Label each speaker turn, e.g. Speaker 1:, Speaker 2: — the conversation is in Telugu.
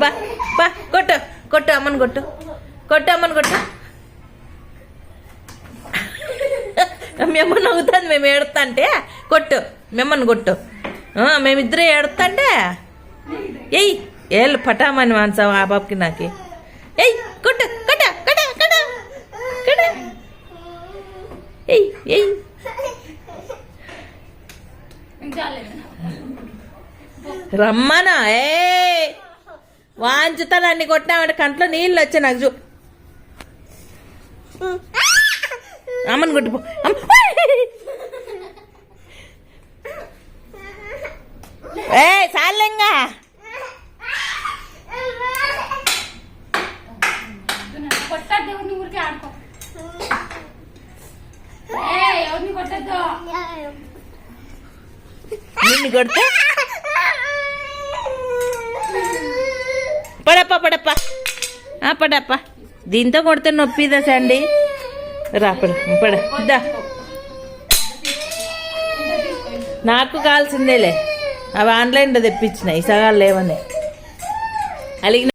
Speaker 1: బా బా కొట్టు కొట్టు అమ్మని కొట్టు. కొట్టు అమ్మని కొట్టు. మేమన్న అవుతుంది మేము ఏడుతా అంటే కొట్టు మేమన్న కొట్టు. మేమిద్దరం ఏడుతా అంటే ఎయ్ ఏళ్ళు పటామని మాన్సావు ఆ బాబుకి నాకి. ఎయ్ కొట్టు కొట్ట కొట్ట కొట్ట కొట్ట. ఎయ్ ఎయ్ రమ్మనా? ఏ వాంచుతాను అన్ని కొట్టినామంటే కంట్లో నీళ్ళు వచ్చాయి నాకు చూ. అమ్మని కొట్టిపో. ఏ సాలంగా. నిన్ను కొడితే పడప్ప పడప్ప. ఆ, పడప్ప. దీంతో కొడితే నొప్పిదా సండి రా పడ నాకు కావాల్సిందేలే. అవి ఆన్లైన్లో తెప్పించిన ఈ సగాలు లేవని. అలిగిన